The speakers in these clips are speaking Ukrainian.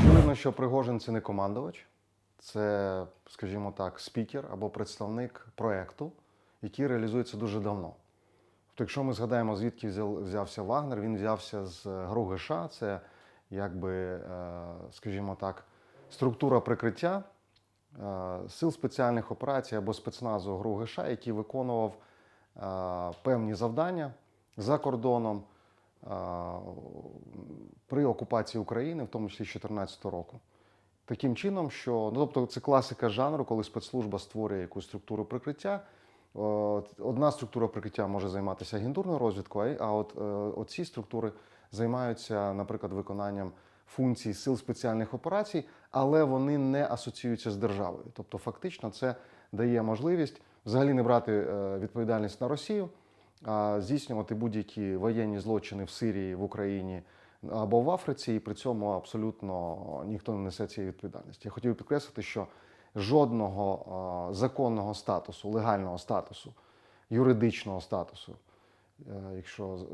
Очевидно, що Пригожин це не командувач, це, скажімо так, спікер або представник проекту, який реалізується дуже давно. Тобто, якщо ми згадаємо, звідки взявся Вагнер, він взявся з ГРУ ГШ, це якби, е, скажімо так, структура прикриття е, сил спеціальних операцій або спецназу ГРУ ГШ, який виконував е, певні завдання за кордоном е, при окупації України, в тому числі з 2014 року. Таким чином, що ну, тобто це класика жанру, коли спецслужба створює якусь структуру прикриття. Одна структура прикриття може займатися агентурною розвідкою, а от е, оці структури займаються, наприклад, виконанням функцій сил спеціальних операцій, але вони не асоціюються з державою. Тобто, фактично, це дає можливість взагалі не брати е, відповідальність на Росію, здійснювати будь-які воєнні злочини в Сирії, в Україні або в Африці, і при цьому абсолютно ніхто не несе цієї відповідальності. Я хотів підкреслити, що жодного законного статусу, легального статусу, юридичного статусу, е, якщо е,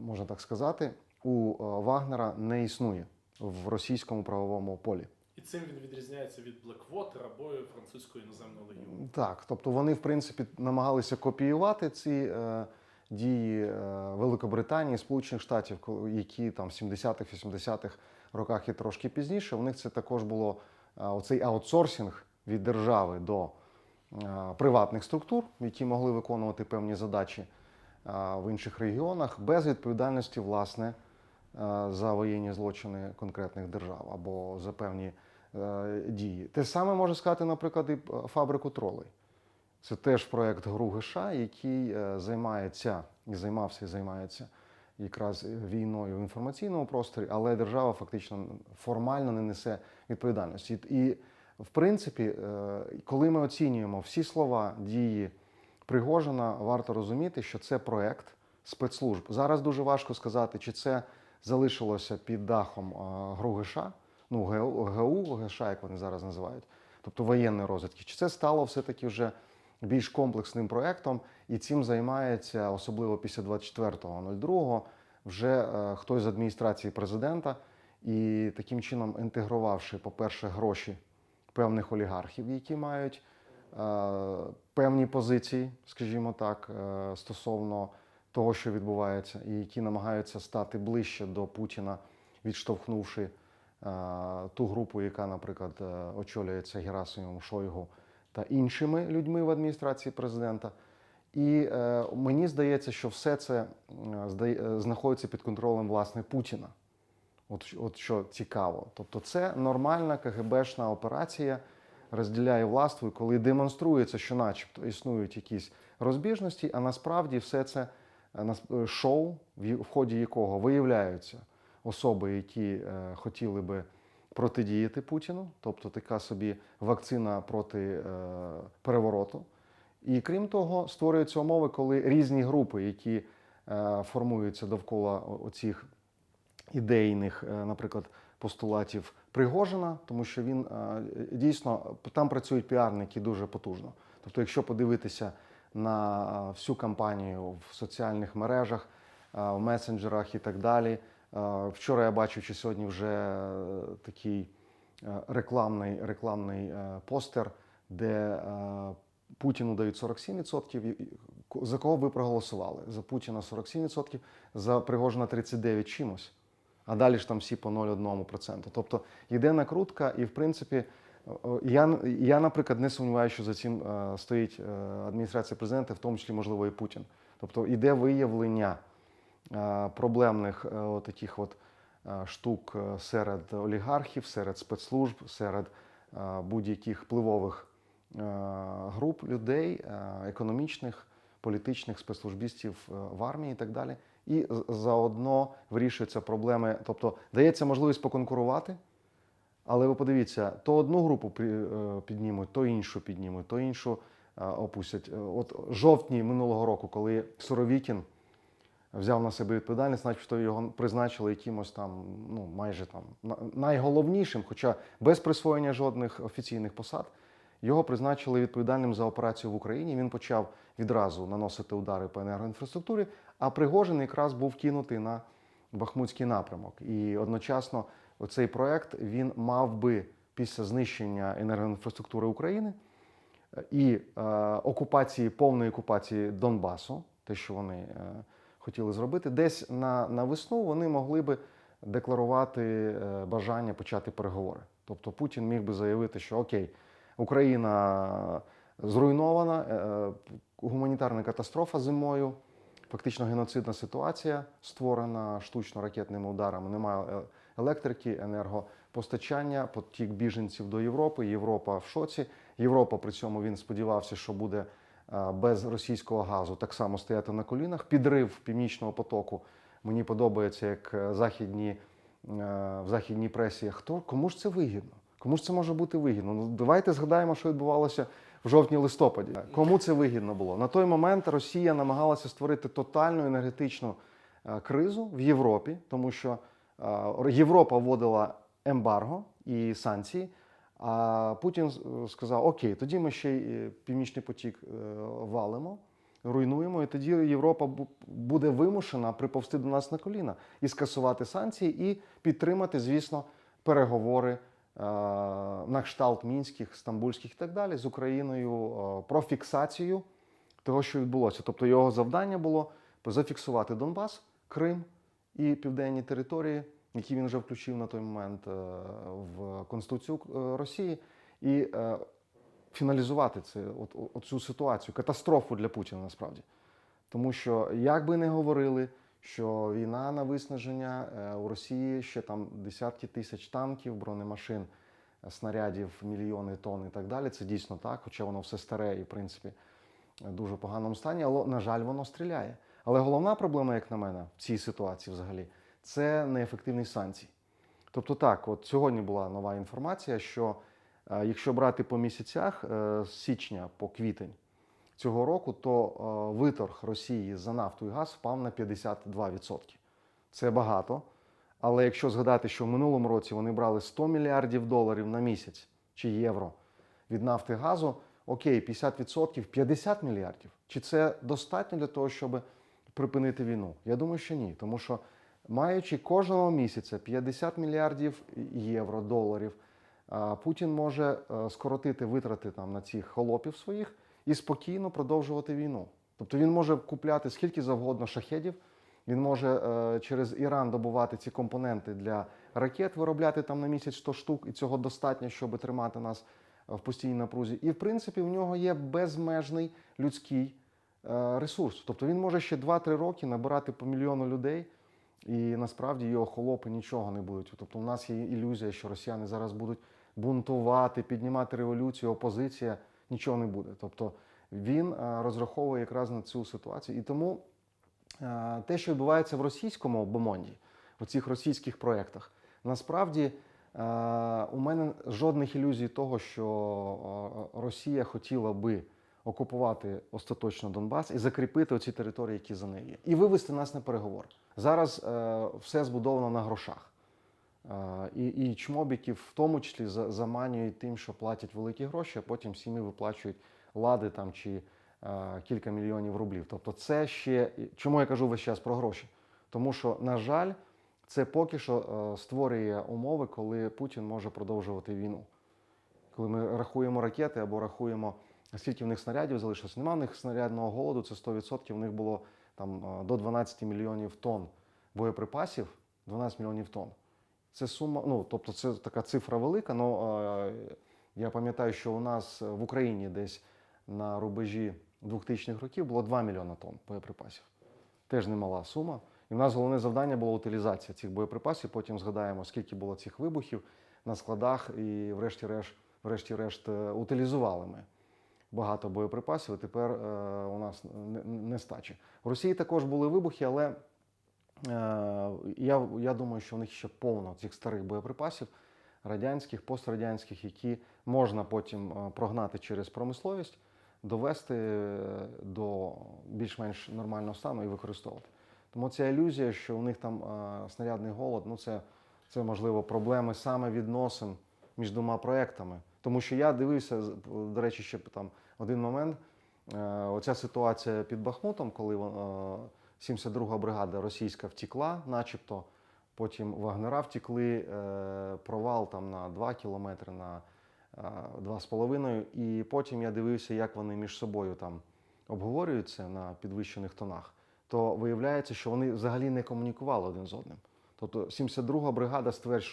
можна так сказати, у е, Вагнера не існує в російському правовому полі. І цим він відрізняється від Blackwater або французького іноземного легіону. Так, тобто вони, в принципі, намагалися копіювати ці е, дії е, Великобританії, Сполучених Штатів, які там в 70-х, 80-х роках і трошки пізніше. У них це також було е, оцей аутсорсинг від держави до е, приватних структур, які могли виконувати певні задачі е, в інших регіонах, без відповідальності, власне, е, за воєнні злочини конкретних держав або за певні дії. Те саме може сказати, наприклад, і е, фабрику тролей. Це теж проєкт ГРУ ГШ, який е, займається і займався і займається якраз війною в інформаційному просторі, але держава фактично формально не несе відповідальності. І, в принципі, е, коли ми оцінюємо всі слова, дії Пригожина, варто розуміти, що це проєкт спецслужб. Зараз дуже важко сказати, чи це залишилося під дахом е, ГРУ ГШ, ну ГУ, ГШ, як вони зараз називають, тобто воєнної розвідки, чи це стало все-таки вже більш комплексним проєктом, і цим займається, особливо після 24.02, вже е, хтось з адміністрації президента, і таким чином інтегрувавши, по-перше, гроші певних олігархів, які мають е, певні позиції, скажімо так, е, стосовно того, що відбувається, і які намагаються стати ближче до Путіна, відштовхнувши ту групу, яка, наприклад, е, очолюється Герасимом Шойгу та іншими людьми в адміністрації президента. І е, мені здається, що все це е, е, знаходиться під контролем власне Путіна. От, от що цікаво. Тобто, це нормальна КГБшна операція розділяє властву, коли демонструється, що, начебто, існують якісь розбіжності, а насправді все це е, е, шоу, в ході якого виявляються особи, які е, хотіли би протидіяти Путіну, тобто така собі вакцина проти е, перевороту. І крім того, створюються умови, коли різні групи, які е, формуються довкола оцих ідейних, наприклад, постулатів Пригожина, тому що він дійсно там працюють піарники дуже потужно. Тобто, якщо подивитися на всю кампанію в соціальних мережах, в месенджерах і так далі. Е, Вчора я бачив, чи сьогодні вже е, такий е, рекламний, рекламний постер, де Путіну дають 47%. І- і За кого ви проголосували? За Путіна 47%, за Пригожина 39 чимось. А далі ж там всі по 0,1%. Тобто йде накрутка, і в принципі, я, я наприклад, не сумніваюся, що за цим стоїть адміністрація президента, в тому числі, можливо, і Путін. Тобто йде виявлення проблемних е, таких от е, штук е, серед олігархів, серед спецслужб, серед е, будь-яких впливових е, груп людей, е, економічних, політичних спецслужбістів е, в армії і так далі. І заодно вирішуються проблеми, тобто дається можливість поконкурувати. Але ви подивіться, то одну групу е, піднімуть, то іншу піднімуть, то іншу е, опустять. Е, От жовтні минулого року, коли Суровікін взяв на себе відповідальність, начебто його призначили якимось там, ну майже там найголовнішим, хоча без присвоєння жодних офіційних посад, його призначили відповідальним за операцію в Україні. Він почав відразу наносити удари по енергоінфраструктурі, а Пригожин якраз був кинутий на Бахмутський напрямок. І одночасно оцей проект він мав би після знищення енергоінфраструктури України е, і е, окупації, повної окупації Донбасу, те, що вони е, хотіли зробити, десь на, на весну вони могли би декларувати е, бажання почати переговори. Тобто Путін міг би заявити, що окей, Україна зруйнована, е, гуманітарна катастрофа зимою, фактично геноцидна ситуація створена штучно ракетними ударами. Немає е, електрики, енергопостачання, потік біженців до Європи. Європа в шоці. Європа при цьому він сподівався, що буде е, без російського газу так само стояти на колінах. Підрив північного потоку. Мені подобається, як е, західні е, в західній пресі. Хто кому ж це вигідно? Кому ж це може бути вигідно? Ну давайте згадаємо, що відбувалося в жовтні-листопаді. Кому це вигідно було? На той момент Росія намагалася створити тотальну енергетичну е, кризу в Європі, тому що е, Європа вводила ембарго і санкції. А Путін е, сказав: Окей, тоді ми ще й е, північний потік е, валимо, руйнуємо, і тоді Європа буде вимушена приповзти до нас на коліна і скасувати санкції, і підтримати, звісно, переговори на кшталт мінських, стамбульських і так далі з Україною про фіксацію того, що відбулося. Тобто його завдання було зафіксувати Донбас, Крим і південні території, які він вже включив на той момент е, в Конституцію е, Росії, і е, фіналізувати це, цю ситуацію, катастрофу для Путіна насправді. Тому що, як би не говорили, що війна на виснаження у Росії ще там десятки тисяч танків, бронемашин, снарядів, мільйони тонн і так далі. Це дійсно так, хоча воно все старе і, в принципі, дуже поганому стані, але, на жаль, воно стріляє. Але головна проблема, як на мене, в цій ситуації взагалі, це неефективність санкцій. Тобто, так, от сьогодні була нова інформація, що е, якщо брати по місяцях е, з січня по квітень цього року, то е, виторг Росії за нафту і газ впав на 52%. Це багато. Але якщо згадати, що в минулому році вони брали 100 мільярдів доларів на місяць чи євро від нафти і газу, окей, 50% 50 мільярдів. Чи це достатньо для того, щоб припинити війну? Я думаю, що ні. Тому що маючи кожного місяця 50 мільярдів євро, доларів, Путін може е, скоротити витрати там на цих холопів своїх і спокійно продовжувати війну. Тобто він може купляти скільки завгодно шахедів, він може е, через Іран добувати ці компоненти для ракет, виробляти там на місяць 100 штук, і цього достатньо, щоб тримати нас е, в постійній напрузі. І в принципі, в нього є безмежний людський ресурс. Тобто він може ще 2-3 роки набирати по мільйону людей, і насправді його холопи нічого не будуть. Тобто, у нас є ілюзія, що росіяни зараз будуть бунтувати, піднімати революцію, опозиція нічого не буде. Тобто він е, розраховує якраз на цю ситуацію. І тому е, те, що відбувається в російському бомонді, в цих російських проєктах, насправді е, у мене жодних ілюзій того, що Росія хотіла би окупувати остаточно Донбас і закріпити оці території, які за нею і вивести нас на переговори. Зараз е, все збудовано на грошах. Е, І, і чмобіків в тому числі заманюють тим, що платять великі гроші, а потім сім'ї виплачують лади там чи е, кілька мільйонів рублів. Тобто, це ще чому я кажу весь час про гроші? Тому що, на жаль, це поки що е, створює умови, коли Путін може продовжувати війну. Коли ми рахуємо ракети або рахуємо, скільки в них снарядів залишилось. Нема в них снарядного голоду, це 100%. В них було там е, до 12 мільйонів тонн боєприпасів, 12 мільйонів тонн. Це сума, ну тобто це така цифра велика. але я пам'ятаю, що у нас в Україні десь на рубежі 2000-х років було 2 мільйони тонн боєприпасів. Теж немала сума. І в нас головне завдання було утилізація цих боєприпасів. Потім згадаємо, скільки було цих вибухів на складах, і врешті-решт, врешті-решт, е, утилізували ми багато боєприпасів. І тепер е, у нас не- нестача. В Росії також були вибухи, але Е, Я, я думаю, що у них ще повно цих старих боєприпасів, радянських, пострадянських, які можна потім е, прогнати через промисловість, довести е, до більш-менш нормального стану і використовувати. Тому ця ілюзія, що у них там е, снарядний голод, ну це, це можливо проблеми саме відносин між двома проектами. Тому що я дивився, до речі, ще там один момент. Е, Оця ситуація під Бахмутом, коли е, 72-га бригада російська втікла, начебто Потім вагнера втікли, е, провал там на 2 кілометри, на е, 2,5. І потім я дивився, як вони між собою там обговорюються на підвищених тонах. То виявляється, що вони взагалі не комунікували один з одним. Тобто 72-га бригада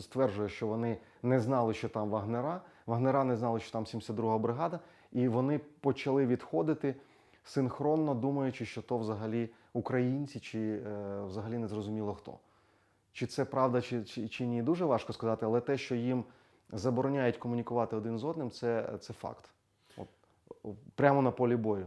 стверджує, що вони не знали, що там вагнера, вагнера не знали, що там 72-га бригада, і вони почали відходити синхронно, думаючи, що то взагалі українці, чи е, взагалі не зрозуміло хто. Чи це правда, чи, чи, чи ні, дуже важко сказати, але те, що їм забороняють комунікувати один з одним, це, це факт. От, прямо на полі бою.